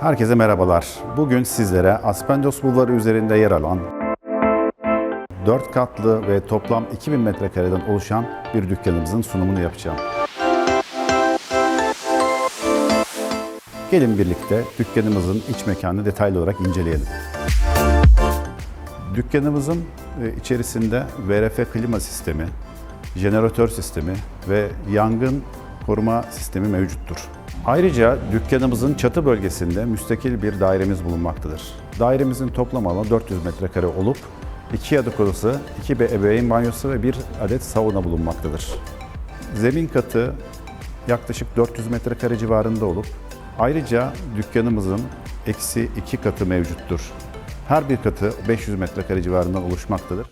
Herkese merhabalar. Bugün sizlere Aspendos Bulvarı üzerinde yer alan 4 katlı ve toplam 2000 metrekareden oluşan bir dükkanımızın sunumunu yapacağım. Gelin birlikte dükkanımızın iç mekanını detaylı olarak inceleyelim. Dükkanımızın e, içerisinde VRF klima sistemi, jeneratör sistemi ve yangın koruma sistemi mevcuttur. Ayrıca dükkanımızın çatı bölgesinde müstakil bir dairemiz bulunmaktadır. Dairemizin toplam alanı 400 metrekare olup iki yatak odası, iki ebeveyn banyosu ve bir adet sauna bulunmaktadır. Zemin katı yaklaşık 400 metrekare civarında olup ayrıca dükkanımızın eksi iki katı mevcuttur. Her bir katı 500 metrekare civarından oluşmaktadır.